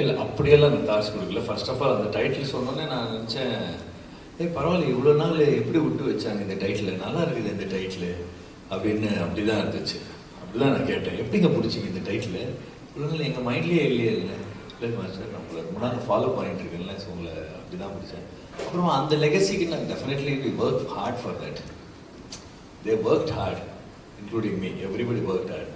இல்லை அப்படியெல்லாம் நான் தாட்ஸ் கொடுக்கல. ஃபர்ஸ்ட் ஆஃப் ஆல் அந்த டைட்டில் சொன்னோன்னே நான் நினச்சேன் ஏ பரவாயில்ல இவ்வளோ நாள் எப்படி விட்டு வச்சாங்க இந்த டைட்டில் நல்லா இருக்குது இந்த டைட்டில் அப்படின்னு அப்படி தான் இருந்துச்சு. அப்படி தான் நான் கேட்டேன். எப்படிங்க பிடிச்சிங்க இந்த டைட்டில் இவ்வளோ நாள் எங்கள் மைண்ட்லேயே இல்லையே இல்லை. இல்லை மாஸ்டர் நான் உங்களை ரொம்ப நாள் ஃபாலோ பண்ணிட்டு இருக்கேன்ல ஸோ உங்களை அப்படி தான் பிடிச்சேன். அப்புறம் அந்த லெகசிக்கு நான் definitely we work hard for that they work hard including me everybody work hard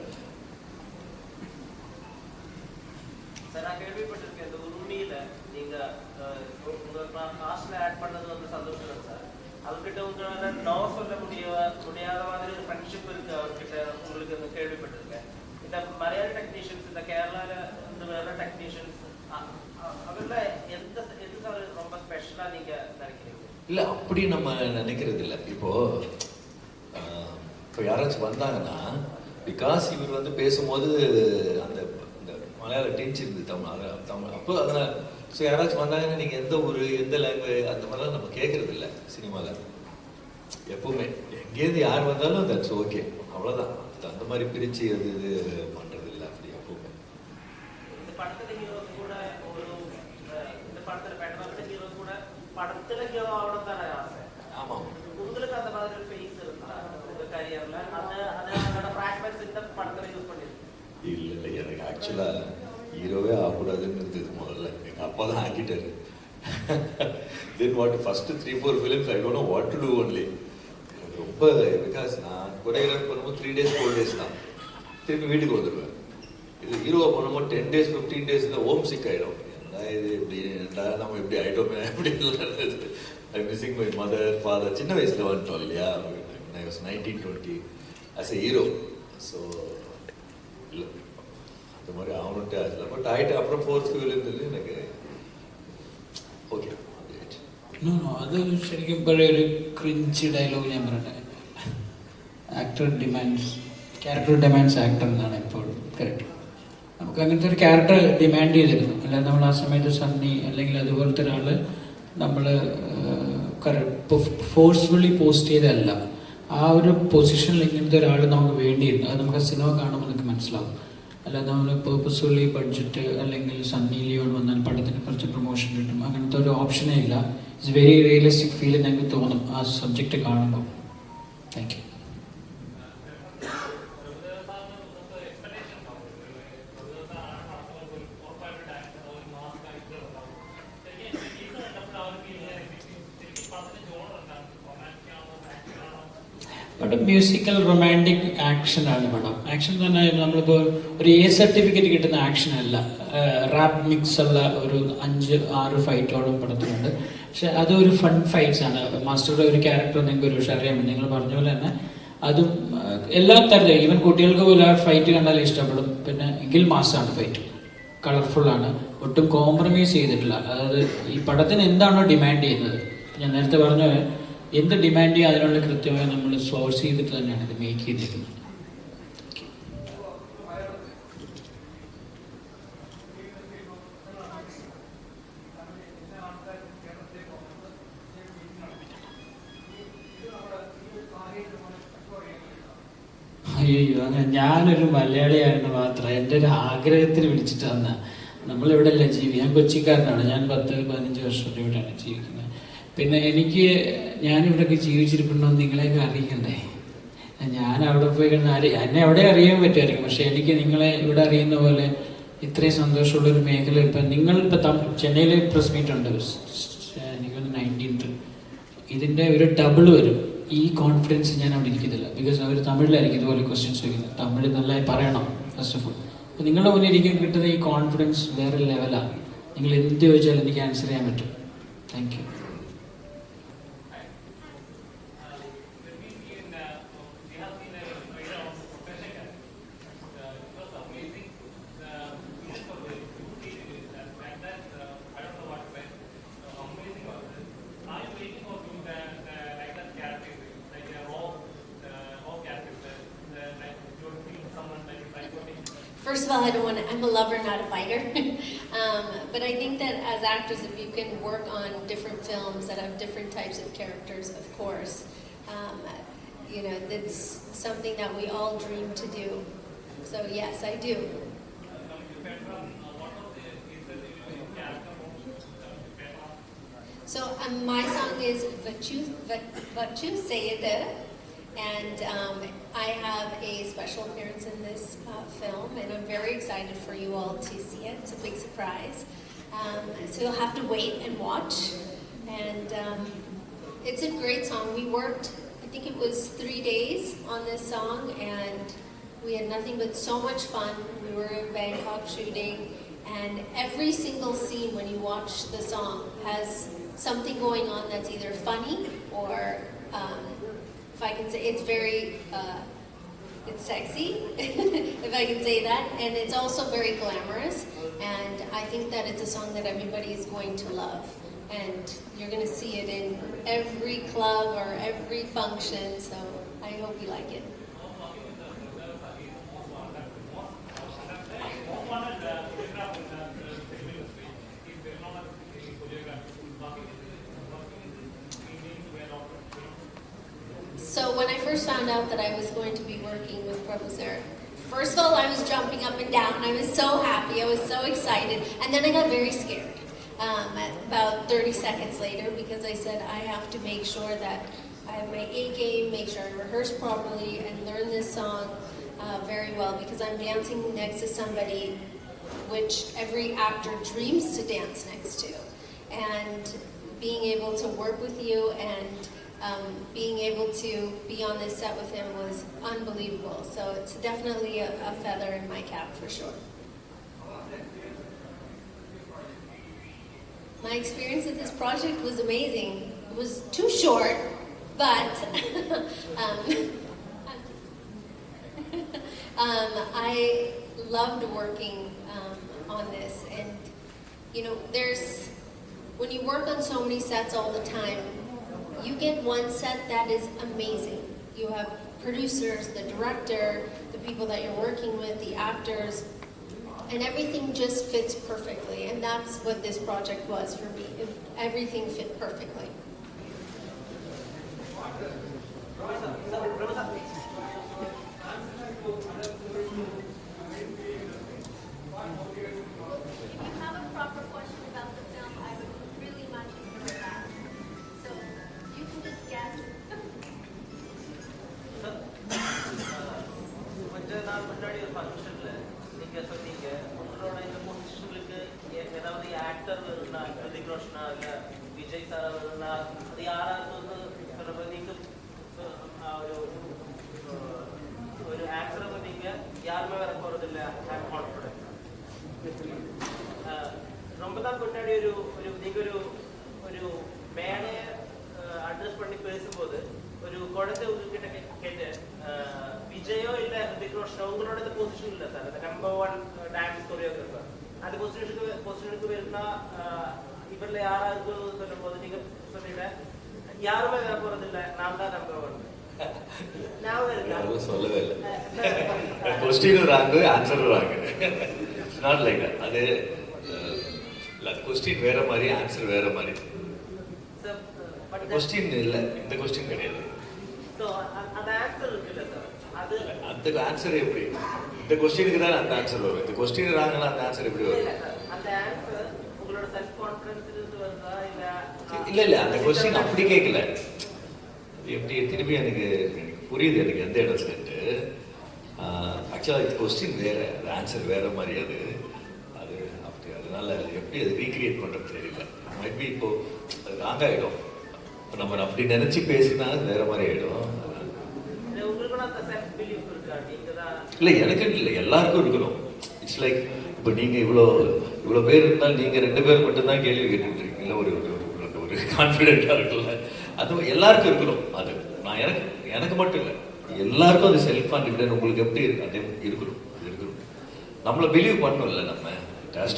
நான் கேள்விப்பட்டிருக்கேன் இந்த உரிமையில நீங்க அஹ், உங்க காஸ்ட்ல ஆட் பண்ணது வந்து சந்தோஷம் தான் சார். அவர்கிட்ட உங்களால நோ சொல்ல முடிய முடியாத மாதிரி ஒரு ஃப்ரெண்ட்ஷிப் இருக்கு அவர்கிட்ட உங்களுக்கு இந்த கேள்விப்பட்டிருக்கேன். இந்த மலையாள டெக்னீஷியன்ஸ் இந்த கேரளால இந்த வேற டெக்னீஷியன்ஸ் அவர்ல எந்த எது ரொம்ப ஸ்பெஷலா நீங்க நினைக்கிறீங்க? இல்லை அப்படி நம்ம நினைக்கிறது இல்லை. இப்போ ஆஹ், இப்போ யாராச்சும் வந்தாங்கன்னா பிகாஸ் இவர் வந்து பேசும்போது அந்த மலையாள டென்ஸ் இருந்து தமிழ் அது தமிழ். அப்போ அதனால் ஸோ யாராச்சும் வந்தாங்கன்னா நீங்கள் எந்த ஊர் எந்த லாங்குவேஜ் அந்த மாதிரிலாம் நம்ம கேட்கறது இல்லை சினிமாவில் எப்பவுமே. எங்கேருந்து யார் வந்தாலும் தட்ஸ் ஓகே அவ்வளோதான் அந்த மாதிரி பிரித்து அது இது பண்ணுறது இல்லை அப்படி எப்பவுமே. படத்துல ஒரு ஹீரோ ஆகணும் தானே ஆசை? ஆமாம். உங்களுக்கு அந்த மாதிரி ஒரு ஃபேஸ் இருந்தா உங்க கரியர்ல அது அது அதோட ஃபிளாஷ்பேக்ஸ் இந்த படத்துல யூஸ் பண்ணிருக்கீங்க இல்லை இல்லை எனக்கு ஆக்சுவலாக ஹீரோவே ஆகக்கூடாதுன்னு இருந்தது முதல்ல. எங்கள் அப்பா தான் ஆக்கிட்டாரு. Then what first three four films I don't know what to do only ரொம்ப பிகாஸ் நான் கொரியோகிராஃப் பண்ணும்போது த்ரீ டேஸ் ஃபோர் டேஸ் தான். திருப்பி வீட்டுக்கு வந்துடுவேன் இது ஹீரோவை பண்ணும்போது டென் டேஸ் ஃபிஃப்டீன் டேஸ் தான் ஹோம் சிக் ஆகிடும் என்ன இது இப்படி? நம்ம இப்படி ஆகிட்டோமே அப்படி I missing my mother father சின்ன வயசில் வந்துட்டோம் இல்லையா? Nineteen twenty as a hero so இல்லை. அந்த மாதிரி ஆகணுன்ட்டு ஆகல பட் ஆகிட்டு அப்புறம் ஃபோர்த் ஃபியூலேருந்து எனக்கு ഓക്കെ നോ നോ അത് ശരിക്കും പഴയ ഒരു ക്രിഞ്ച് ഡയലോഗ് ഞാൻ പറയട്ടെ actor demands character demands actor എന്നാണ് എപ്പോഴും കറക്റ്റ് നമുക്ക് അങ്ങനത്തെ ഒരു ക്യാരക്ടർ ഡിമാൻഡ് ചെയ്തിരുന്നു അല്ലാതെ നമ്മൾ ആ സമയത്ത് സണ്ണി അല്ലെങ്കിൽ അതുപോലത്തെ ഒരാൾ നമ്മൾ ഫോഴ്സ്ഫുള്ളി പോസ്റ്റ് ചെയ്തതല്ല ആ ഒരു പൊസിഷനിൽ ഇങ്ങനത്തെ ഒരാൾ നമുക്ക് വേണ്ടിയിരുന്നു അത് നമുക്ക് സിനിമ കാണുമ്പോൾ നമുക്ക് മനസ്സിലാവും അല്ലാതെ നമ്മൾ പേർപ്പസ്ഫുള്ളി ബഡ്ജറ്റ് അല്ലെങ്കിൽ സണ്ണി ലിയോൺ വന്നാൽ പടത്തിന് കുറച്ച് പ്രൊമോഷൻ കിട്ടും. അങ്ങനത്തെ ഒരു ഓപ്ഷനേ ഇല്ല. ഇറ്റ്സ് വെരി റിയലിസ്റ്റിക് ഫീൽ ഞങ്ങൾക്ക് തോന്നും ആ സബ്ജക്റ്റ് കാണുമ്പോൾ താങ്ക് യു പടം മ്യൂസിക്കൽ റൊമാന്റിക് ആക്ഷൻ ആണ് പടം ആക്ഷൻ തന്നെ നമ്മളിപ്പോൾ ഒരു എ സർട്ടിഫിക്കറ്റ് കിട്ടുന്ന ആക്ഷൻ അല്ല. റാപ്പ് മിക്സ് ഉള്ള ഒരു അഞ്ച് ആറ് ഫൈറ്റോളം പടത്തിലുണ്ട്. പക്ഷെ അതൊരു ഫൺ ഫൈറ്റ്സ് ആണ്. മാസ്റ്ററുടെ ഒരു ക്യാരക്ടർ നിങ്ങൾക്ക് ഒരു പക്ഷേ അറിയാം. നിങ്ങൾ പറഞ്ഞ പോലെ തന്നെ അതും എല്ലാ തരത്തിലും. ഈവൻ കുട്ടികൾക്ക് പോലും ആ ഫൈറ്റ് കണ്ടാൽ ഇഷ്ടപ്പെടും. പിന്നെ എങ്കിൽ മാസമാണ് ഫൈറ്റ് കളർഫുള്ളാണ് ഒട്ടും കോംപ്രമൈസ് ചെയ്തിട്ടില്ല. അതായത് ഈ പടത്തിന് എന്താണോ ഡിമാൻഡ് ചെയ്യുന്നത്? ഞാൻ നേരത്തെ പറഞ്ഞ എന്ത് ഡിമാൻഡ് ചെയ്യുക അതിനുള്ള കൃത്യമായി നമ്മൾ സോഴ്സ് ചെയ്തിട്ട് തന്നെയാണ് ഇത് മേക്ക് ചെയ്തിരിക്കുന്നത് അയ്യോ ഞാനൊരു മലയാളിയായിരുന്നു മാത്രം എന്റെ ഒരു ആഗ്രഹത്തിന് വിളിച്ചിട്ട് വന്ന നമ്മളിവിടെ അല്ല ജീവി ഞാൻ കൊച്ചിക്കാരനാണ് ഞാൻ പത്ത് പതിനഞ്ച് വർഷം ഇവിടെയാണ് ജീവിക്കുന്നത്. പിന്നെ എനിക്ക് ഞാനിവിടെയൊക്കെ ജീവിച്ചിരിപ്പുണ്ടോ നിങ്ങളെയൊക്കെ അറിയിക്കണ്ടേ? ഞാൻ അവിടെ പോയി കഴിഞ്ഞാൽ എന്നെ അവിടെ അറിയാൻ പറ്റുമായിരിക്കും. പക്ഷെ എനിക്ക് നിങ്ങളെ ഇവിടെ അറിയുന്ന പോലെ ഇത്രയും സന്തോഷമുള്ള ഒരു മേഖല ഇപ്പം നിങ്ങൾ ഇപ്പം ചെന്നൈയിൽ പ്രസ് മീറ്റ് ഉണ്ട്. എനിക്കൊന്ന് നയന്റീൻത്ത് ഇതിന്റെ ഒരു ഡബിൾ വരും. ഈ കോൺഫിഡൻസ് ഞാൻ അവിടെ ഇരിക്കത്തില്ല. ബിക്കോസ് അവർ തമിഴിലായിരിക്കും ഇതുപോലെ ക്വസ്റ്റ്യൻസ് ചോദിക്കുന്നത്. തമിഴ് നല്ലതായി പറയണം ഫസ്റ്റ് ഓഫ് ഓൾ അപ്പോൾ നിങ്ങളുടെ മുന്നിൽ എനിക്ക് കിട്ടുന്ന ഈ കോൺഫിഡൻസ് വേറെ ലെവലാണ് നിങ്ങൾ എന്ത് ചോദിച്ചാലും എനിക്ക് ആൻസർ ചെയ്യാൻ പറ്റും. Thank you Um, you know, that's something that we all dream to do. So yes, I do. So um, my song is Vachu and um, I have a special appearance in this uh, film, and I'm very excited for you all to see it. It's a big surprise. Um, so you'll have to wait and watch, and um, it's a great song. We worked, I think it was three days on this song, and we had nothing but so much fun. We were in Bangkok shooting, and every single scene when you watch the song has something going on that's either funny or, um, if I can say, it's very, uh, it's sexy, if I can say that, and it's also very glamorous. And I think that it's a song that everybody is going to love. And you're going to see it in every club or every function, so I hope you like it. So when I first found out that I was going to be working with Sir, first of all, I was jumping up and down. I was so happy. I was so excited. And then I got very scared um, about 30 seconds later because I said, I have to make sure that I have my A game, make sure I rehearse properly, and learn this song uh, very well because I'm dancing next to somebody which every actor dreams to dance next to. And being able to work with you and um, being able to be on this set with him was unbelievable. So it's definitely a, a feather in my cap for sure. My experience with this project was amazing. It was too short, but um, um, I loved working um, on this. And, you know, there's, when you work on so many sets all the time, you get one set that is amazing. You have producers, the director, the people that you're working with, the actors, and everything just fits perfectly. And that's what this project was for me. It, everything fit perfectly. பேசும்போது ஒரு குழந்தை உங்ககிட்ட கேட்டேன் விஜயோ இல்ல ரித்திக் ரோஷனோ உங்களோட position இல்ல sir அந்த number one dance choreographer அந்த பொசிஷனுக்கு பொசிஷனுக்கு வேணும்னா இவர்ல யாராவது சொல்லும் போது நீங்க சொன்னீங்க யாருமே வர போறது இல்ல நான் தான் நம்பர் ஒன் வேற மாதிரி ஆன்சர் வேற மாதிரி கொஸ்டின் இல்லை. இந்த கொஸ்டின் கிடையாது. அந்த ஆன்சர் எப்படி? இந்த கொஸ்டினுக்கு தான் அந்த ஆன்சர் வரும். இந்த கொஸ்டின் ராங்கலாம் அந்த ஆன்சர் எப்படி வரும்? இல்ல இல்ல அந்த கொஸ்டின் அப்படி கேட்கல எப்படி திருப்பி எனக்கு புரியுது எனக்கு எந்த இடத்துலன்ட்டு ஆக்சுவலாக இது கொஸ்டின் வேற அது ஆன்சர் வேற மாதிரி அது. அது அப்படி அதனால எப்படி அது ரீக்ரியேட் பண்றது தெரியல. மேபி இப்போ அது ராங்காயிடும் இப்போ நம்ம அப்படி நினைச்சு பேசினா அது வேற மாதிரி ஆயிடும். இல்ல, இல்லை எனக்கு இல்லை எல்லாருக்கும் இருக்கணும். இட்ஸ் லைக் இப்போ நீங்கள் இவ்வளோ இவ்வளோ பேர் இருந்தால் நீங்கள் ரெண்டு பேர் மட்டும்தான் கேள்வி கேட்டுட்டு இருக்கீங்களா ஒரு ஒரு ஒரு- கான்ஃபிடென்ட்டாக இருக்குல்ல அது எல்லாருக்கும் இருக்கணும். அது நான் எனக்கு எனக்கு மட்டும் இல்லை. எல்லாருக்கும் அது செல்ஃப் கான்ஃபிடென்ட் உங்களுக்கு எப்படி இருக்கு அதே இருக்கணும்? அது இருக்கணும். நம்மளை பிலீவ் பண்ணணும்ல நம்ம. It has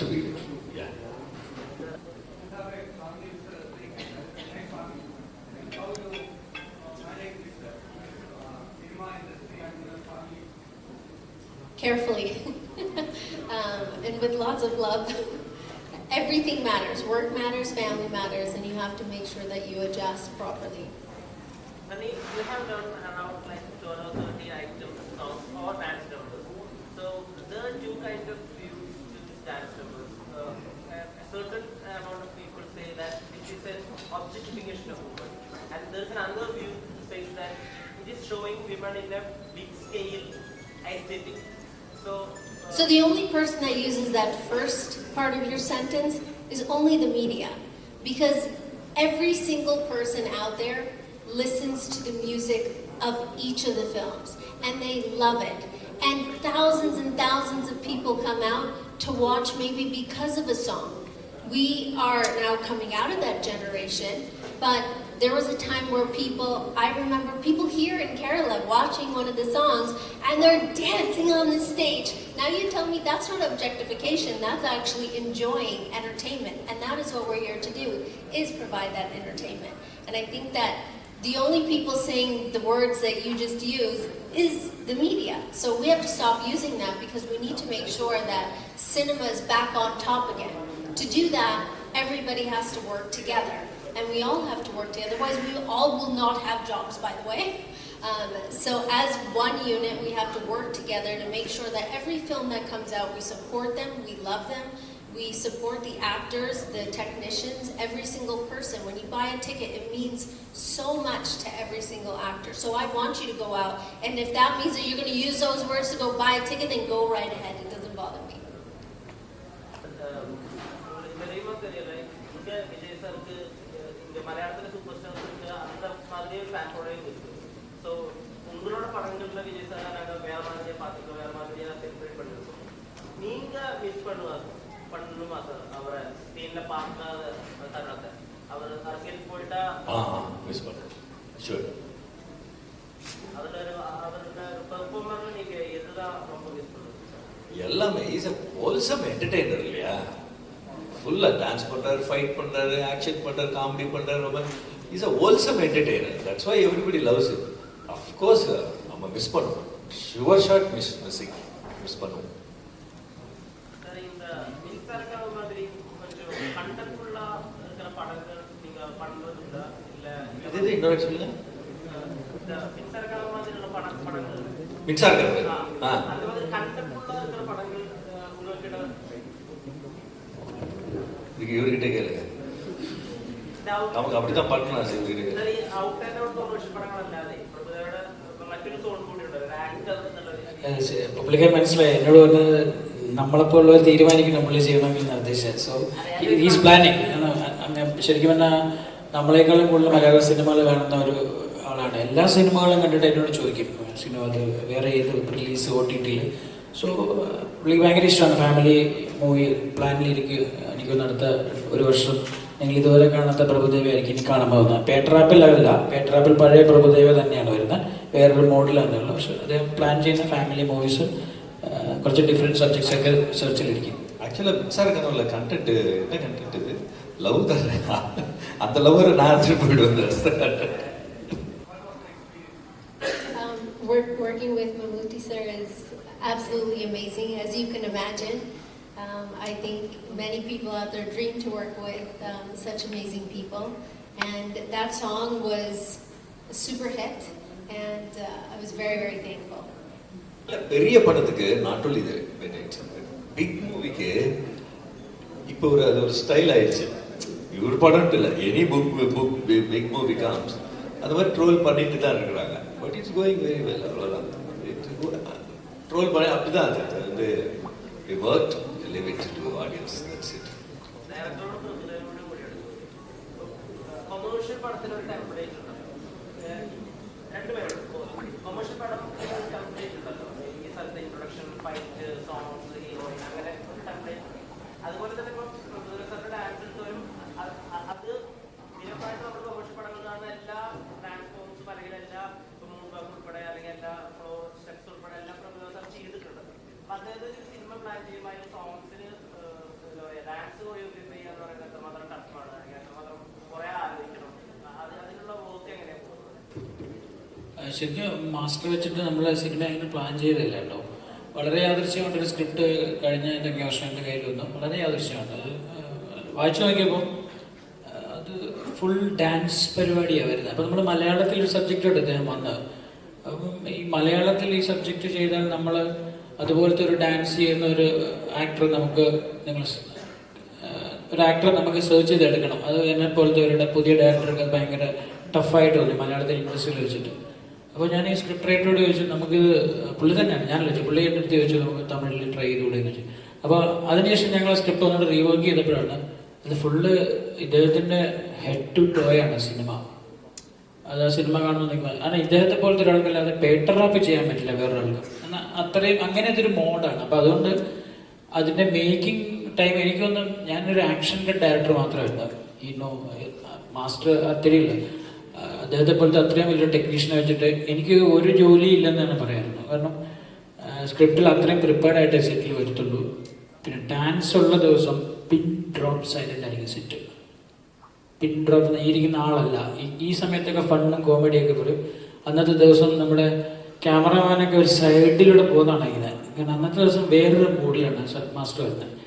Carefully. um, and with lots of love. Everything matters. Work matters, family matters, and you have to make sure that you adjust properly. Honey, you have done around like 12 or 13 items songs or dance numbers. So there are two kinds of views to these dance numbers. Uh, a a certain amount of people say that it is an objectification of women. And there's another view that says that it is showing women in a big scale aesthetic. So, uh, So the only person that uses that first part of your sentence is only the media. Because every single person out there listens to the music of each of the films and they love it. And thousands and thousands of people come out to watch maybe because of a song. We are now coming out of that generation, but there was a time where people, I remember people here in Kerala watching one of the songs and they're dancing on the stage. Now you tell me that's not objectification, that's actually enjoying entertainment. And that is what we're here to do, is provide that entertainment. And I think that the only people saying the words that you just used is the media. So we have to stop using that because we need to make sure that cinema is back on top again. To do that, everybody has to work together and we all have to work together. Otherwise, we all will not have jobs, by the way. Um, so as one unit, we have to work together to make sure that every film that comes out, we support them, we love them, we support the actors, the technicians, every single person. When you buy a ticket, it means so much to every single actor. So I want you to go out, and if that means that you're going to use those words to go buy a ticket, then go right ahead. It doesn't bother me. Um, மலையாளத்துல super ஸ்டார்ஸுக்கு அந்த மாதிரி ஒரு fan following இருக்கு. So உங்களோட படங்கள்ல Vijay sir நாங்க வேற மாதிரியா பார்த்துக்கோம் வேற மாதிரியா செலிப்ரேட் பண்ணிருக்கோம். நீங்க மிஸ் பண்ணுவாங்க பண்ணணுமா சார் அவரை ஸ்க்ரீன்ல பார்க்காத தருணத்தை. அவர் அரசியல் போயிட்டா ஆ மிஸ் பண்ணுறேன் ஷூர் அதுல ஒரு- அவரோட பெர்ஃபார்மர் நீங்க எதுதான் ரொம்ப மிஸ் பண்ணுவீங்க? சார் எல்லாமே இஸ் அ ஹோல்சம் என்டர்டெய்னர் இல்லையா? ஃபுல்லாக டான்ஸ் பண்ணுறாரு ஃபைட் பண்ணுறாரு ஆக்ஷன் பண்ணுறாரு காமெடி பண்ணுறாரு ரொம்ப is a wholesome entertainer that's why everybody loves it of course நம்ம மிஸ் பண்ணுவோம். Sure shot miss missing miss பண்ணுவோம். இன்னொரு சொல்லுங்க மின்சார கருத்து ஆ, സോൺ കൂടി ഉണ്ട്. ഒരു ആക്ടർ എന്നുള്ളത് പുള്ളിക്കാരൻ മനസ്സിലായി. എന്നോട് പറഞ്ഞത് നമ്മളെപ്പോലുള്ളവർ തീരുമാനിക്കും നമ്മൾ ചെയ്യണമെങ്കിൽ നിർദ്ദേശം. സോ ഈസ് പ്ലാനിങ് അങ്ങനെ ശരിക്കും പറഞ്ഞാൽ നമ്മളെക്കാളും കൂടുതൽ മലയാള സിനിമകൾ കാണുന്ന ഒരു ആളാണ്. എല്ലാ സിനിമകളും കണ്ടിട്ട് എന്നോട് ചോദിക്കും. സിനിമ അത് വേറെ ഏത് റിലീസ് ഒ ടി ടിയിൽ സോ പുള്ളിക്ക് ഭയങ്കര ഇഷ്ടമാണ്. ഫാമിലി മൂവി പ്ലാനിലിരിക്കുക എനിക്കൊന്ന് അടുത്ത ഒരു വർഷം നിങ്ങൾ ഇതുവരെ കാണാത്ത പ്രഭുദേവ ആയിരിക്കും ഇനി കാണാൻ പോകുന്നത് പേട്രാപ്പിൽ അല്ല പേട്രാപ്പിൽ പഴയ പ്രഭുദേവ തന്നെയാണ് വരുന്നത് വേറൊരു മോഡലാണ് ഉള്ളത് പക്ഷെ അദ്ദേഹം പ്ലാൻ ചെയ്യുന്ന ഫാമിലി മൂവീസ് കുറച്ച് ഡിഫറെൻറ്റ് സബ്ജക്ട്സ് ഒക്കെ സെർച്ചിലിരിക്കും ஆக்சுவலாக மின்சார கனவுல கண்டென்ட் என்ன கண்டென்ட் இது லவ் தானே அந்த லவ்வரை நான் எடுத்துட்டு போயிடுவேன் Um, work, working with Mamuti sir is absolutely amazing, as you can imagine. Um, I think many people out there dream to work with um, such amazing people. And that song was a super hit, and uh, I was very, very thankful. பெரிய படத்துக்கு not only இது big மூவிக்கு இப்போ ஒரு அது ஒரு style ஆயிடுச்சு. இவர் படம் இல்லை any book book big movie comes அது மாதிரி ட்ரோல் பண்ணிட்டு தான் இருக்கிறாங்க. But it's going very well அவ்வளோதான் ட்ரோல் பண்ணி அப்படி தான் அது வந்து work elevate it to audience. That's it. Commercial പടത്തിന് ഒരു ടെംപ്ലേറ്റ് ഉണ്ടല്ലോ രണ്ടുപേരുണ്ട് കൊമേഴ്ഷ്യൽ പടം ടെംപ്ലേറ്റ് ഉണ്ടല്ലോ ഈ സ്ഥലത്തെ ഇൻട്രൊഡക്ഷൻ ഫൈറ്റ് സോങ്സ് ഹീറോയിൻ അങ്ങനെ ഒരു ടെംപ്ലേറ്റ് അതുപോലെ തന്നെ ഇപ്പം ശരിക്കും മാസ്ക് വെച്ചിട്ട് നമ്മൾ സിനിമ അങ്ങനെ പ്ലാൻ ചെയ്തില്ല കേട്ടോ. വളരെ യാദൃശ്യമായിട്ട് ഒരു സ്ക്രിപ്റ്റ് കഴിഞ്ഞ എന്റെ വർഷങ്ങളുടെ കയ്യിൽ വന്നു. വളരെ യാദൃശ്യമാണ് അത് വായിച്ചു നോക്കിയപ്പോൾ അത് ഫുൾ ഡാൻസ് പരിപാടിയാണ് വരുന്നത്. അപ്പോൾ നമ്മൾ മലയാളത്തിൽ ഒരു സബ്ജക്റ്റ് സബ്ജക്റ്റായിട്ട് അദ്ദേഹം വന്നത് അപ്പം ഈ മലയാളത്തിൽ ഈ സബ്ജക്റ്റ് ചെയ്താൽ നമ്മൾ അതുപോലത്തെ ഒരു ഡാൻസ് ചെയ്യുന്ന ഒരു ആക്ടർ നമുക്ക് നിങ്ങൾ ഒരു ആക്ടറെ നമുക്ക് സെർച്ച് ചെയ്തെടുക്കണം. അത് എന്നെ പോലത്തെ ഒരു പുതിയ ഡയറക്ടർക്ക് ഭയങ്കര ടഫായിട്ട് തോന്നി. മലയാളത്തിൽ ഇൻഡസ്ട്രിയിൽ വെച്ചിട്ട് അപ്പോൾ ഞാൻ ഈ സ്ക്രിപ്റ്റ് റൈറ്ററോട് ചോദിച്ചു നമുക്ക് പുള്ളി തന്നെയാണ്. ഞാൻ ചോദിച്ചു പുള്ളി എന്റെ അടുത്ത് ചോദിച്ചു നമുക്ക് തമിഴിൽ ട്രൈ ചെയ്തുകൂടെ? എന്ന് ചോദിച്ചു. അപ്പോൾ അതിനുശേഷം ഞങ്ങൾ സ്ക്രിപ്റ്റ് ഒന്നുകൂടെ റീവർക്ക് ചെയ്തപ്പോഴാണ് അത് ഫുള്ള് ഇദ്ദേഹത്തിന്റെ ഹെഡ് ടു ടോയാണ് സിനിമ. അത് ആ സിനിമ കാണുമ്പോൾ നിങ്ങൾ കാരണം ഇദ്ദേഹത്തെ പോലത്തെ ഒരാൾക്കല്ലാതെ പേട്ടർ റാപ്പ് ചെയ്യാൻ പറ്റില്ല വേറൊരാൾക്ക്. എന്നാൽ അത്രയും അങ്ങനത്തെ ഒരു മോഡാണ് അപ്പോൾ അതുകൊണ്ട് അതിന്റെ മേക്കിംഗ് ടൈം എനിക്കൊന്നും ഞാനൊരു ആക്ഷന്റെ ഡയറക്ടർ മാത്രമല്ല. ഈ നോ മാസ്റ്റർ അത്രയില്ല അദ്ദേഹത്തെ പോലത്തെ അത്രയും വലിയ ടെക്നീഷ്യനെ വെച്ചിട്ട് എനിക്ക് ഒരു ജോലി ഇല്ലെന്ന് തന്നെ പറയാറുണ്ട് കാരണം സ്ക്രിപ്റ്റിൽ അത്രയും പ്രിപ്പയർഡ് ആയിട്ട് സെറ്റിൽ വരുത്തുള്ളൂ. പിന്നെ ഡാൻസ് ഉള്ള ദിവസം പിൻ ഡ്രോപ്പ് സൈലന്റ് ആയിരിക്കും സെറ്റ് പിൻ ഡ്രോപ്പ് ഇരിക്കുന്ന ആളല്ല. ഈ- സമയത്തൊക്കെ ഫണ്ണും കോമഡിയൊക്കെ വരും അന്നത്തെ ദിവസം നമ്മുടെ ക്യാമറമാനൊക്കെ ഒരു സൈഡിലൂടെ പോകുന്നതാണ് ഇങ്ങനെ. കാരണം അന്നത്തെ ദിവസം വേറൊരു മൂഡിലാണ് മാസ്റ്റർ വരുന്നത്.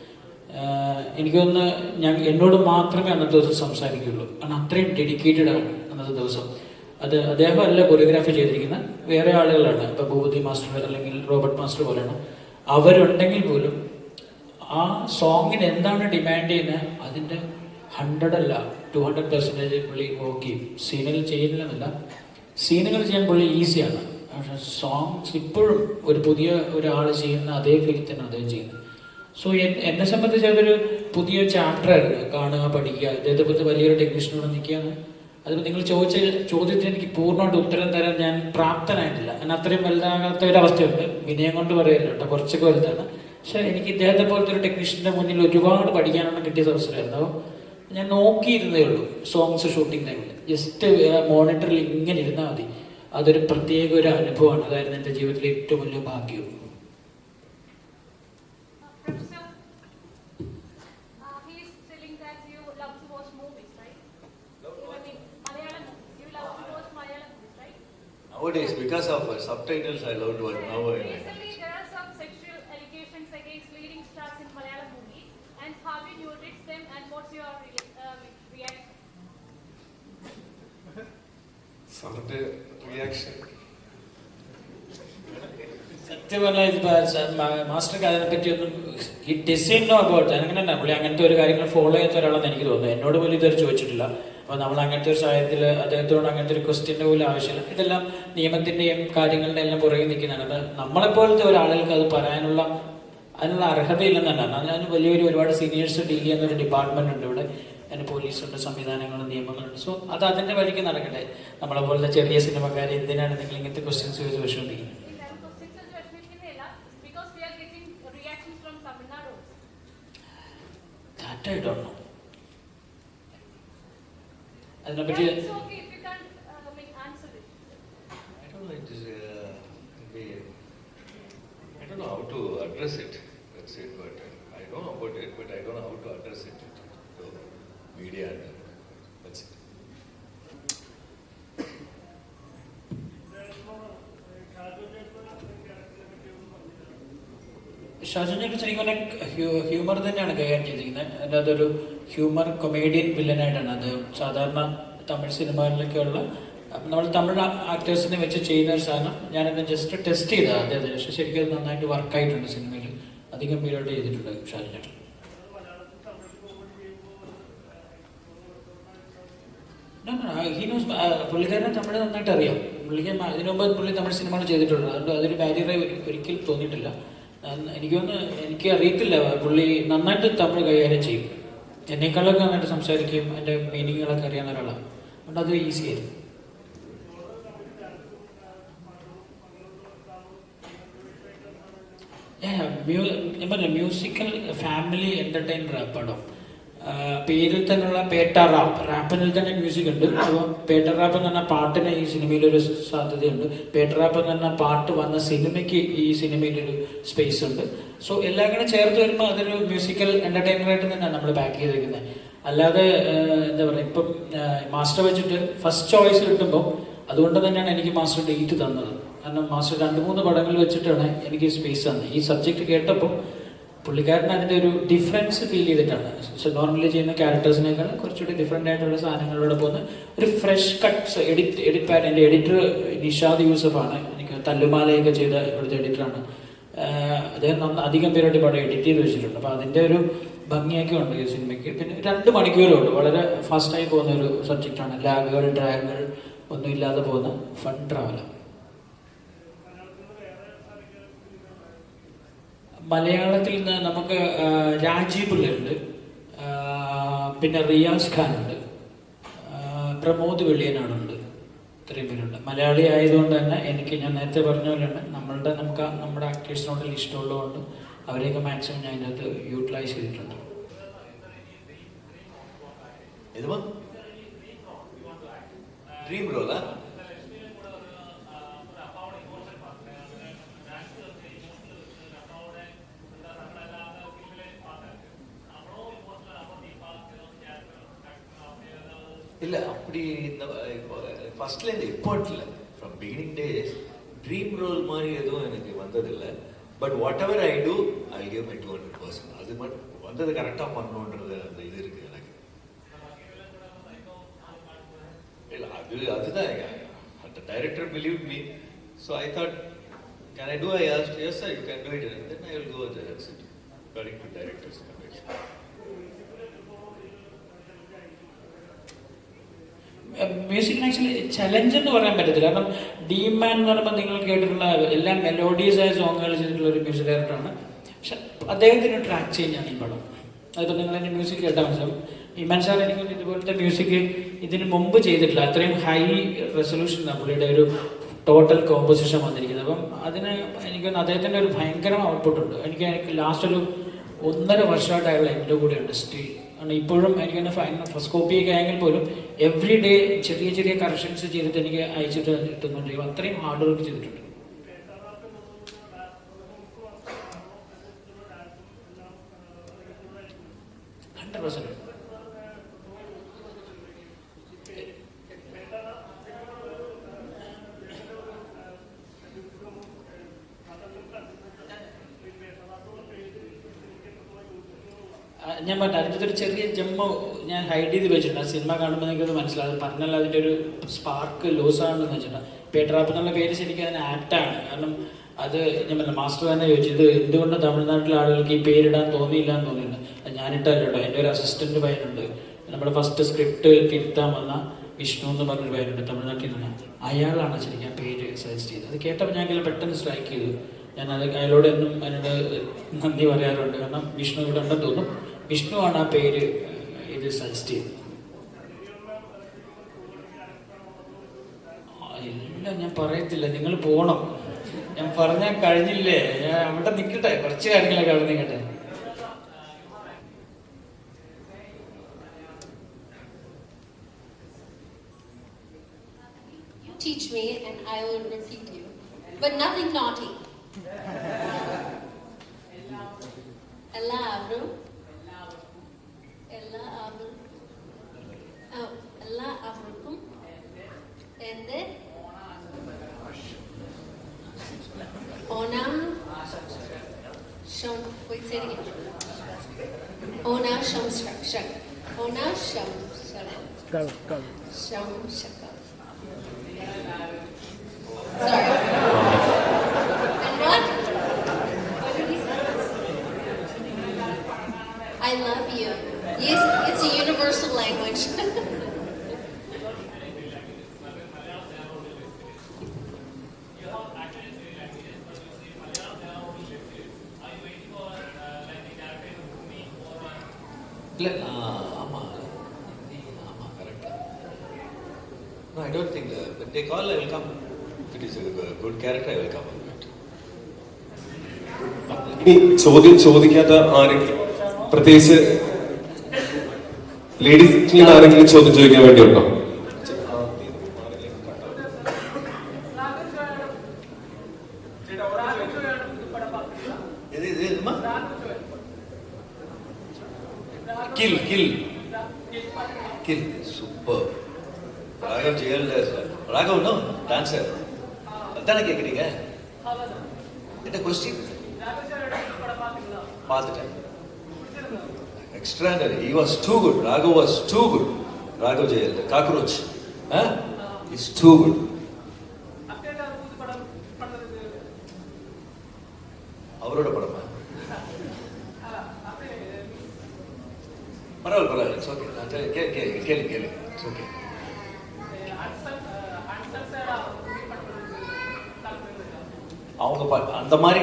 എനിക്കൊന്ന് ഞാൻ എന്നോട് മാത്രമേ അന്നത്തെ ദിവസം സംസാരിക്കുള്ളൂ. കാരണം അത്രയും ഡെഡിക്കേറ്റഡ് ആണ്. അന്നത്തെ ദിവസം. അത് അദ്ദേഹം അല്ല കൊറിയോഗ്രാഫി ചെയ്തിരിക്കുന്ന വേറെ ആളുകളാണ്. ഇപ്പോൾ ഭൂപതി മാസ്റ്റർ അല്ലെങ്കിൽ റോബർട്ട് മാസ്റ്റർ പോലെയാണ്. അവരുണ്ടെങ്കിൽ പോലും ആ സോങ്ങിന് എന്താണ് ഡിമാൻഡ് ചെയ്യുന്നത്? അതിന്റെ ഹൺഡ്രഡ് അല്ല ടു ഹൺഡ്രഡ് പെർസെന്റേജ് പുള്ളി ഓക്കെ സീനുകൾ ചെയ്യുന്നില്ലെന്നല്ല. സീനുകൾ ചെയ്യാൻ പുള്ളി ഈസിയാണ് പക്ഷെ സോങ്സ് ഇപ്പോഴും ഒരു പുതിയ ഒരാൾ ചെയ്യുന്ന അതേ ഫീൽ തന്നെ അദ്ദേഹം ചെയ്യുന്നത്. സോ എന്നെ സംബന്ധിച്ച് അതൊരു പുതിയ ചാപ്റ്റർ ആയിരുന്നു. കാണുക പഠിക്കുക. ഇദ്ദേഹത്തെ പറ്റി വലിയൊരു ടെക്നീഷ്യനോട് നിൽക്കുകയാണ്. അതിപ്പോൾ നിങ്ങൾ ചോദിച്ച ചോദ്യത്തിന് എനിക്ക് പൂർണമായിട്ട് ഉത്തരം തരാൻ ഞാൻ പ്രാപ്തനായിട്ടില്ല. കാരണം അത്രയും വലുതാകാത്ത ഒരു അവസ്ഥയുണ്ട് വിനയം കൊണ്ട് പറയല്ലോ കേട്ടോ. കുറച്ചൊക്കെ വലുതാണ്. പക്ഷെ എനിക്ക് ഇദ്ദേഹത്തെ പോലത്തെ ഒരു ടെക്നീഷ്യന്റെ മുന്നിൽ ഒരുപാട് പഠിക്കാനാണ് കിട്ടിയ അവസരമായിരുന്നു. അപ്പോൾ ഞാൻ നോക്കിയിരുന്നേ ഉള്ളൂ. സോങ്സ് ഷൂട്ടിംഗ് ടൈമിൽ ജസ്റ്റ് മോണിറ്ററിൽ ഇങ്ങനെ ഇരുന്നാൽ മതി. അതൊരു പ്രത്യേക ഒരു അനുഭവമാണ്. അതായിരുന്നു എന്റെ ജീവിതത്തിലെ ഏറ്റവും വലിയ ഭാഗ്യവും Professor, uh, he is telling that you love to watch movies, right? I mean, Malayalam movies. You love to watch Malayalam movies, right? Nowadays, because of uh, subtitles, I love to watch now. I Recently, there are some sexual allegations against leading stars in Malayalam movies. And how you notice them and what's your re- uh, reaction? സാറിന്റെ reaction സത്യം പറഞ്ഞാൽ മാസ്റ്റർക്ക് അതിനെപ്പറ്റി ഒന്നും ഈ design know about അങ്ങനെ പുള്ളി അങ്ങനത്തെ ഒരു കാര്യങ്ങൾ ഫോളോ ചെയ്യാത്ത ഒരാളെന്ന് എനിക്ക് തോന്നുന്നു എന്നോട് പോലും ഇതുവരെ ചോദിച്ചിട്ടില്ല അപ്പോൾ നമ്മൾ അങ്ങനത്തെ ഒരു സാഹചര്യത്തിൽ അദ്ദേഹത്തോട് അങ്ങനത്തെ ഒരു ക്വസ്റ്റ്യന്റെ പോലും ആവശ്യമില്ല. ഇതെല്ലാം നിയമത്തിന്റെയും കാര്യങ്ങളുടെ എല്ലാം പുറകെ നിൽക്കുന്നതാണ്. അപ്പം നമ്മളെപ്പോലത്തെ ഒരാളുകൾക്ക് അത് പറയാനുള്ള അതിനുള്ള അർഹതയില്ലെന്നല്ല അതിന് വലിയൊരു ഒരുപാട് സീനിയേഴ്സ് ഡീൽ ചെയ്യുന്ന ഒരു ഡിപ്പാർട്ട്മെന്റ് ഉണ്ട് ഇവിടെ. അതിന് പോലീസുണ്ട് സംവിധാനങ്ങളും നിയമങ്ങളുണ്ട്. സോ അത് അതിന്റെ വഴിക്ക് നടക്കട്ടെ. നമ്മളെ പോലത്തെ ചെറിയ സിനിമക്കാർ എന്തിനാണ് നിങ്ങൾ ഇങ്ങനത്തെ ക്വസ്റ്റ്യൻസ് ചോദിച്ച് വിഷമിപ്പിക്കുന്നത്? That questions are Rashmikhinela, to address it, that's it, but uh, I know about it, but I don't know how to address it to media, and that's it. ഷാജുനെ കുറിച്ച് എനിക്ക് ഹ്യൂമർ തന്നെയാണ് കൈകാര്യം ചെയ്തിരിക്കുന്നത് അതിന്റെ അതൊരു ഹ്യൂമർ കൊമേഡിയൻ വില്ലനായിട്ടാണ് അത്. സാധാരണ തമിഴ് സിനിമകളിലൊക്കെയുള്ള നമ്മൾ തമിഴ് ആക്ടേഴ്സിനെ വെച്ച് ചെയ്യുന്ന ഒരു സാധനം ഞാനത് ജസ്റ്റ് ടെസ്റ്റ് ചെയ്ത അദ്ദേഹത്തിന് പക്ഷെ ശരിക്കും നന്നായിട്ട് വർക്കായിട്ടുണ്ട് സിനിമയിൽ. അധികം പേരോട്ട് ചെയ്തിട്ടുണ്ട് ഷാജു knows, uh, പുള്ളിക്കാരനെ തമിഴ് നന്നായിട്ട് അറിയാം. പുള്ളിക്ക് അതിനു മുമ്പ് പുള്ളി തമിഴ് സിനിമകൾ ചെയ്തിട്ടുണ്ട്. അതുകൊണ്ട് അതൊരു ബാരിയറായി ഒരിക്കലും തോന്നിയിട്ടില്ല. എനിക്ക് എനിക്ക് അറിയത്തില്ല പുള്ളി നന്നായിട്ട് തമിഴ് കൈകാര്യം ചെയ്യും. എന്നെക്കാളൊക്കെ നന്നായിട്ട് സംസാരിക്കുകയും അതിന്റെ മീനിങ്ങുകളൊക്കെ അറിയാവുന്ന ഒരാളാണ്. അതുകൊണ്ട് അത് ഈസി ആയിരുന്നു. ഞാൻ പറഞ്ഞ മ്യൂസിക്കൽ ഫാമിലി എന്റർടൈനർ പടം. പേരിൽ തന്നെയുള്ള പേട്ട റാപ്പ്. റാപ്പിനിൽ തന്നെ മ്യൂസിക് ഉണ്ട്. അപ്പോൾ പേട്ട റാപ്പ് എന്ന് പറഞ്ഞ പാട്ടിന് ഈ സിനിമയിൽ ഒരു സാധ്യതയുണ്ട്. പേട്ട റാപ്പ് എന്ന് പറഞ്ഞ പാട്ട് വന്ന സിനിമയ്ക്ക് ഈ സിനിമയിൽ ഒരു സ്പേസ് ഉണ്ട്. സോ എല്ലാം കൂടെ ചേർത്ത് വരുമ്പോൾ അതൊരു മ്യൂസിക്കൽ എന്റർടൈൻമെന്റ് ആയിട്ട് തന്നെയാണ് നമ്മൾ പാക്ക് ചെയ്തിരിക്കുന്നത്. അല്ലാതെ എന്താ പറയുക ഇപ്പം മാസ്റ്റർ വെച്ചിട്ട് ഫസ്റ്റ് ചോയ്സ് കിട്ടുമ്പോൾ അതുകൊണ്ട് തന്നെയാണ് എനിക്ക് മാസ്റ്റർ ഡേറ്റ് തന്നത്. കാരണം മാസ്റ്റർ രണ്ട് മൂന്ന് പടങ്ങൾ വെച്ചിട്ടാണ് എനിക്ക് സ്പേസ് തന്നത്. ഈ സബ്ജക്റ്റ് കേട്ടപ്പോൾ പുള്ളിക്കാരൻ അതിന്റെ ഒരു ഡിഫറൻസ് ഫീൽ ചെയ്തിട്ടാണ്. നോർമലി ചെയ്യുന്ന ക്യാരക്ടേഴ്സിനേക്കാൾ കുറച്ചുകൂടി ഡിഫറെന്റ് ആയിട്ടുള്ള സാധനങ്ങളിലൂടെ പോകുന്ന ഒരു ഫ്രഷ് കട്ട്സ് എഡിറ്റ് എഡിറ്റ് എന്റെ എഡിറ്റർ നിഷാദ് യൂസഫാണ്. എനിക്ക് തല്ലുമാലയൊക്കെ ചെയ്ത ഇവിടുത്തെ എഡിറ്ററാണ് അദ്ദേഹം നന്ന അധികം പേരോട്ട് പടം എഡിറ്റ് ചെയ്ത് വെച്ചിട്ടുണ്ട്. അപ്പോൾ അതിന്റെ ഒരു ഭംഗിയൊക്കെ ഉണ്ട് ഈ സിനിമയ്ക്ക്. പിന്നെ രണ്ട് മണിക്കൂറേ ഉള്ളൂ. വളരെ ഫാസ്റ്റായി പോകുന്ന ഒരു സബ്ജക്റ്റാണ് ലാഗുകൾ ഡ്രാഗുകൾ ഒന്നും ഇല്ലാതെ പോകുന്ന ഫൺ ട്രാവലർ മലയാളത്തിൽ നിന്ന് നമുക്ക് രാജീവ് പിള്ളയുണ്ട് പിന്നെ റിയാസ് ഖാനുണ്ട്. പ്രമോദ് വെള്ളിയനാടുണ്ട്. ഇത്രയും പേരുണ്ട്. മലയാളി ആയതുകൊണ്ട് തന്നെ എനിക്ക് ഞാൻ നേരത്തെ പറഞ്ഞ പോലെയാണ് നമ്മളുടെ നമുക്ക് നമ്മുടെ ആക്ടേഴ്സിനോട് ഇഷ്ടമുള്ളതുകൊണ്ട് അവരെയൊക്കെ മാക്സിമം ഞാൻ അതിനകത്ത് യൂട്ടിലൈസ് ചെയ്തിട്ടുണ്ട്. ഡ്രീം റോളാ இல்லை அப்படி இந்த ஃபர்ஸ்ட்ல இருந்து இல்லை. From beginning days dream role மாதிரி எதுவும் எனக்கு வந்ததில்லை. But whatever I do I give my two hundred percent அது மட்டும் வந்தது கரெக்டாக பண்ணணுன்றது அந்த இது இருக்குது எனக்கு. இல்லை அது அதுதான் அந்த director believe me so I thought can I do I asked yes I can do it then I will go that's it according to directors conviction. മ്യൂസിക്കിന് ആക്ച്വലി ചലഞ്ച് എന്ന് പറയാൻ പറ്റത്തില്ല. കാരണം ഡീമാൻ എന്ന് പറയുമ്പോൾ നിങ്ങൾ കേട്ടിട്ടുള്ള എല്ലാം മെലോഡീസ് ആയ സോങ്ങുകൾ ചെയ്തിട്ടുള്ള ഒരു മ്യൂസിക് ഡയറക്ടറാണ് പക്ഷെ അദ്ദേഹത്തിന് ട്രാക്ക് ചേഞ്ചാണ് ഈ പടം. അതിപ്പോൾ നിങ്ങൾ എന്റെ മ്യൂസിക് കേട്ടാൽ മനസ്സിലാവും. ഇമാൻ സാർ എനിക്ക് ഇതുപോലത്തെ മ്യൂസിക് ഇതിന് മുമ്പ് ചെയ്തിട്ടില്ല. അത്രയും ഹൈ റെസൊല്യൂഷൻ പുള്ളിയുടെ ഒരു ടോട്ടൽ കോമ്പോസിഷൻ വന്നിരിക്കുന്നത്. അപ്പം അതിന് എനിക്ക് അദ്ദേഹത്തിന്റെ ഒരു ഭയങ്കര ഔട്ട്പുട്ട് ഉണ്ട്. എനിക്ക് എനിക്ക് ലാസ്റ്റ് ഒരു ഒന്നര വർഷമായിട്ട് അയാൾ എന്റെ ഉണ്ട് സ്റ്റിൽ കാരണം ഇപ്പോഴും എനിക്ക് തന്നെ ഫൈനൽ ഫസ്റ്റ് കോപ്പി ഒക്കെ ആയെങ്കിൽ പോലും എവറി ഡേ ചെറിയ ചെറിയ കറക്ഷൻസ് ചെയ്തിട്ട് എനിക്ക് അയച്ചിട്ട് കിട്ടുന്നുണ്ട്. അത്രയും ഹാർഡ് വർക്ക് ചെയ്തിട്ടുണ്ട് ഹൺഡ്രഡ് പെർസെന്റ് ആ, ഞാൻ പറഞ്ഞു അതിന്റെ ഒരു ചെറിയ ജമ്മ ഞാൻ ഹൈഡ് ചെയ്ത് വെച്ചിട്ടുണ്ട്. ആ സിനിമ കാണുമ്പോൾ നിങ്ങൾക്ക് മനസ്സിലാവും. പറഞ്ഞാൽ അതിന്റെ ഒരു സ്പാർക്ക് ലൂസ് ആണെന്ന് വെച്ചിട്ടുണ്ട്. പേട്ടറാപ്പ് എന്നുള്ള പേര് ശരിക്കും അതിന് ആപ്റ്റാണ് കാരണം അത് ഞാൻ പറഞ്ഞ മാസ്റ്റർ തന്നെ ചോദിച്ചു ഇത് എന്തുകൊണ്ട് തമിഴ്നാട്ടിലെ ആളുകൾക്ക് ഈ പേരിടാൻ തോന്നിയില്ല എന്ന് തോന്നിയിട്ടുണ്ട്? ഞാനിട്ടല്ല കേട്ടോ. എന്റെ ഒരു അസിസ്റ്റന്റ് പയ്യനുണ്ട് നമ്മുടെ ഫസ്റ്റ് സ്ക്രിപ്റ്റ് തിരുത്താൻ വന്ന വിഷ്ണു എന്ന് പറഞ്ഞൊരു പേരുണ്ട് തമിഴ്നാട്ടിൽ നിന്ന്. അയാളാണ് ശരിക്കും ആ പേര് സജസ്റ്റ് ചെയ്തത്. അത് കേട്ടപ്പോൾ ഞാൻ പെട്ടെന്ന് സ്ട്രൈക്ക് ചെയ്തു. ഞാൻ അത് അയാളോട് എന്നും അതിനോട് നന്ദി പറയാറുണ്ട്. കാരണം വിഷ്ണു ഇവിടെ ഉണ്ടെന്ന് തോന്നും വിഷ്ണു ആണ് ആ പേര് ഇത് സജസ്റ്റ് ചെയ്തത് ഇല്ല ഞാൻ പറയത്തില്ല. നിങ്ങൾ പോണം. ഞാൻ പറഞ്ഞാൽ കഴിഞ്ഞില്ലേ? ഞാൻ അവിടെ നിൽക്കട്ടെ. കുറച്ച് കാര്യങ്ങളൊക്കെ അവിടെ നിൽക്കട്ടെ. You teach me and I will repeat you, but nothing naughty. ella എല്ലാവരും சேர்ந்து ஓனா போய் சரிங்க ஓனா ஷம் ஷக் ஓனா ஷம் ஷம் I love you. Yes, it's a universal language. character, I will come on that. ഇനി ചോദ്യം ചോദിക്കാത്ത ആരെങ്കിലും പ്രത്യേകിച്ച് ലേഡീസിൽ നിന്ന് ആരെങ്കിലും ചോദ്യം ചോദിക്കാൻ വേണ്ടിയുണ്ടോ kill kill kill super Raghav చేయాలి సార్ రాఘవ్ నో డాన్సర్ தானே கேட்குறீங்க என்ன கொஸ்டின் பார்த்துட்டேன். Extraordinary he was too good Raghav was too good Raghav ஜெயல் cockroach. Is too good அவரோட படமா? பரவாயில்ல பரவாயில்ல. இட்ஸ் ஓகே கேளு கேளு கேளு இட்ஸ் ஓகே அவங்க பா- அந்த மாதிரி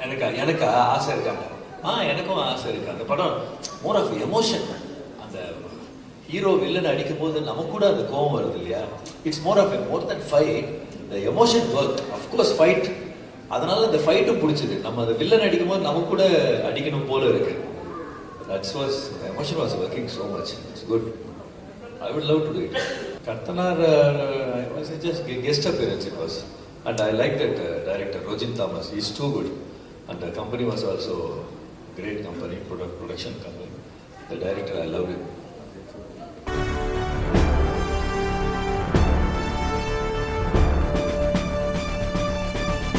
எனக்கு எனக்கு ஆசை இருக்காங்க ஆ எனக்கும் ஆசை இருக்கு அந்த படம். மோர் ஆஃப் எமோஷன் அந்த ஹீரோ வில்லன் அடிக்கும் போது நமக்கு கூட அந்த கோவம் வருது இல்லையா? It's more of more than fight the emotion work of course fight அதனால அந்த ஃபைட்டும் பிடிச்சது. நம்ம அந்த வில்லன் அடிக்கும் போது நமக்கு கூட அடிக்கணும் போல இருக்கு. That's was emotion was working so much it's good I would love to do it கர்த்தனார் uh, was just a. And I like that uh, director, Rojin Thomas. He's too good. And the company was also great company, product, production company. The director, I loved him.